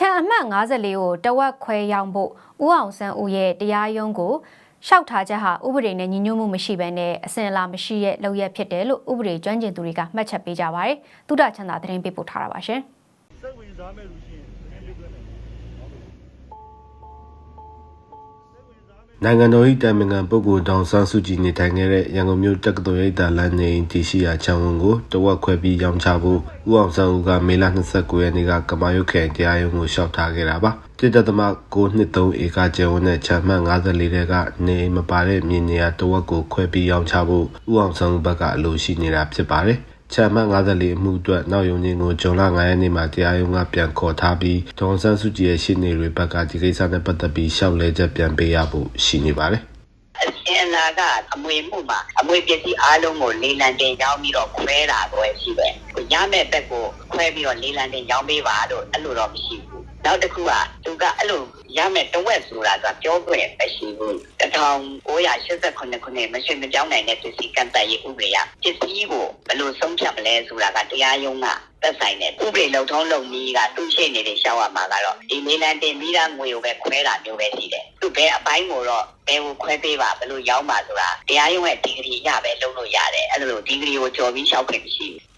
ခြံအမှတ်54ကိုတဝက်ခွဲရောင်းဖို့ဦးအောင်ဆန်းဦးရဲ့တရားရုံးကိုရှောက်ထားချက်ဟာဥပဒေနဲ့ညီညွတ်မှုမရှိဘဲနဲ့အစင်အလာမရှိတဲ့လုပ်ရက်ဖြစ်တယ်လို့ဥပဒေကျွမ်းကျင်သူတွေကမှတ်ချက်ပေးကြပါတယ်။သုဒချန္တာသတင်းပေးပို့ထားတာပါရှင်။စိတ်ဝင်စားမဲ့လူရှိရင် နိုင်ငံတော်၏တိုင်ပင်ခံပုဂ္ဂိုလ်တောင်ဆန်းစုကြည်နေထိုင်ခဲ့တဲ့ရန်ကုန်မြို့တက္ကသိုလ်ရိပ်သာလမ်းနေတည်ရှိရာခြံဝန်ကိုတဝက်ခွဲပြီးရောင်းချဖို့ဦးအောင်ဆန်းဦးကမေလ29ရက်နေ့ကကမာရွတ်ခရိုင်တရားရုံးကိုလျှောက်ထားခဲ့တာပါတိတသမ923ဧကကျယ်ဝန်းတဲ့ခြံမှတ်54တဲကနေအိမ်မပါတဲ့မြေနေရာတဝက်ကိုခွဲပြီးရောင်းချဖို့ဦးအောင်ဆန်းဦးဘက်ကအလိုရှိနေတာဖြစ်ပါတယ် ချမ်းမ54အမှုအတွက်နောက်ယုံချင်းကိုဂျွန်လ9ရက်နေ့မှာတရားရုံးကပြန်ခေါ်ထားပြီးဒေါန်ဆန်းစုကြည်ရဲ့ရှင်းနေတွေဘက်ကဒီကိစ္စနဲ့ပတ်သက်ပြီးရှောက်လဲချက်ပြန်ပေးရဖို့ရှိနေပါတယ်အစင်လာကအမွေမှုမှာအမွေပစ္စည်းအားလုံးကိုလေးလံတင်ရောင်းပြီးတော့ခွဲတာပဲရှိပဲ။ရမဲ့ဘက်ကိုခွဲပြီးတော့လေးလံတင်ရောင်းပေးပါလို့အဲ့လိုတော့မရှိဘူး။ နောက်တစ်ခုကသူကအဲ့လိုရမဲ့တဝက်ဆိုတာကပြောခွင့်မရှိဘူး။1989ခုနှစ်မရှိမကြောင်းနိုင်တဲ့ပစ္စည်းကန့်သက်ရေးဥပဒေကပစ္စည်းကိုဘယ်လိုဆုံးဖြတ်မလဲဆိုတာကတရားရုံးကသက်ဆိုင်တဲ့ဥပဒေလုံထုံးလုံနည်းကသူ့ရှိနေတဲ့ရှောက်ရမှာကတော့ဒီလေးလံတင်ပြီးသားငွေကိုပဲခွဲတာမျိုးပဲရှိတယ်။သူဘယ်အပိုင်းကိုတော့ဘယ်ကိုခွဲပေးပါဘယ်လိုရောင်းပါဆိုတာတရားရုံးရဲ့ဒီဂရီရပဲလုပ်လို့ရတယ်အဲ့လိုဒီဂရီကိုကြော်ပြီးရှောက်ခွင့်မရှိဘူး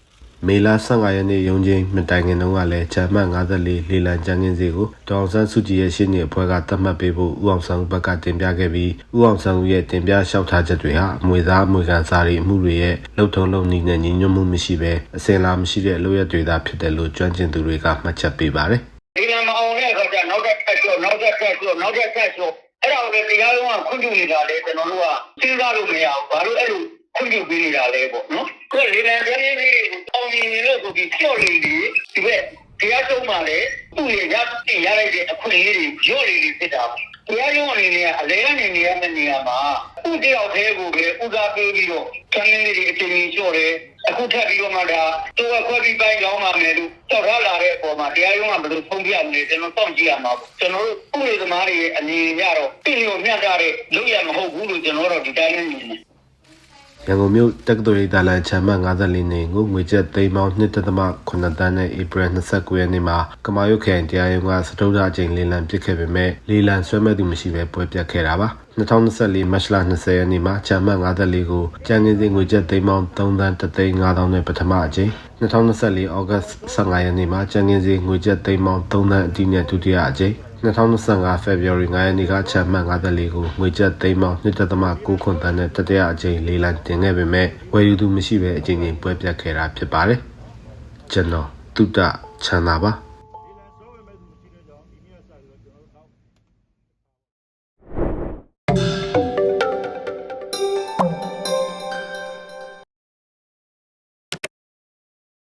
မေလ15ရက်နေ့ရုံးချင်းမတိုင်ခင်တုန်းကလည်းဂျမတ်54လေလံကျန်းကင်းစီကိုဒေါအောင်ဆန်းစုကြည်ရဲ့ရှင်းနေအဖွဲ့ကသတ်မှတ်ပေးဖို့ဦးအောင်ဆန်းဦးဘက်ကတင်ပြခဲ့ပြီးဦးအောင်ဆန်းဦးရဲ့တင်ပြလျှောက်ထားချက်တွေဟာအမွေသားအမွေခံစာရီအမှုတွေရဲ့လှုပ်ထုံလုံနည်းနဲ့ညီညွတ်မှုမရှိဘဲအစင်လာမရှိတဲ့လုပ်ရက်တွေသာဖြစ်တယ်လို့ကျွမ်းကျင်သူတွေကမှတ်ချက်ပေးပါတယ်ဒီကံမအောင်တဲ့အခါကျနောက်တစ်ချက်ကျော်နောက်တစ်ချက်ကျော်နောက်တစ်ချက်ကျော်အဲ့ဒါကိုလည်းတရားရုံးကခွင့်ပြုနေတာလေကျွန်တော်တို့ကစဉ်းစားလို့မရဘူးဘာလို့အဲ့လို ခွင့်ပြုပေးနေတာလဲပေါ့နော်ခုလေလံကျင်းလေးကိုအောင်မြင်နေလို့ဆိုပြီးကျော့နေလေဒီဘက်တရားရုံးမှာလည်းသူ့ရဲ့ရတဲ့ရလိုက်တဲ့အခွင့်အရေးတွေညော့နေနေဖြစ်တာတရားရုံးအနေနဲ့အလဲကနေနေရမယ့်နေရာမှာသူ့တယောက်တည်းကိုပဲဥစားပေးပြီးတော့ကျန်းလေးတွေအချိန်ကြီးလျှော့တယ်အခုထပ်ပြီးတော့မှဒါသူကခွဲပြီးပိုင်းကောင်းပါမယ်လို့တောက်ထားလာတဲ့အပေါ်မှာတရားရုံးကဘယ်လိုဆုံးဖြတ်မလဲကျွန်တော်စောင့်ကြည့်ရမှာပေါ့ကျွန်တော်တို့ဥပဒေသမားတွေရဲ့အနေနဲ့ကတော့ပြည်လို့မျှတတဲ့လုပ်ရမဟုတ်ဘူးလို့ကျွန်တော်တို့ဒီတိုင်းနဲ့မြင်တယ် ရန်ကုန်မြို့တက္ကသိုလ်ရိပ်သာလမ်းချမ်းမ54နေကိုငွေကျပ်သိန်းပေါင်း1.8တန်းနဲ့ဧပြီ29ရက်နေ့မှာကမာရွတ်ခရိုင်တရားရုံးကစတုဒ္ဒအကြိမ်လေးလံပစ်ခဲ့ပေမဲ့လေးလံဆွဲမဲ့သူမရှိဘဲပွဲပြတ်ခဲ့တာပါ2024မတ်လ20ရက်နေ့မှာချမ်းမ54ကိုကျန်းကင်းစင်ငွေကျပ်သိန်းပေါင်း3တန်း3သိန်း5000နဲ့ပထမအကြိမ်2024ဩဂတ်15ရက်နေ့မှာကျန်းကင်းစင်ငွေကျပ်သိန်းပေါင်း3တန်းအတိနဲ့ဒုတိယအကြိမ် 2025 February 9ရက်နေ့ကချမ်းမှတ်54ကိုငွေကျပ်သိန်းပေါင်း1.9ခွန်တန်းနဲ့တတိယအကြိမ်လေးလံတင်ခဲ့ပေမဲ့ဝယ်ယူသူမရှိဘဲအကြိမ်ကြိမ်ပွဲပြတ်ခဲ့တာဖြစ်ပါတယ်ကျွန်တော်တုဒ္ဒချမ်းသာပါ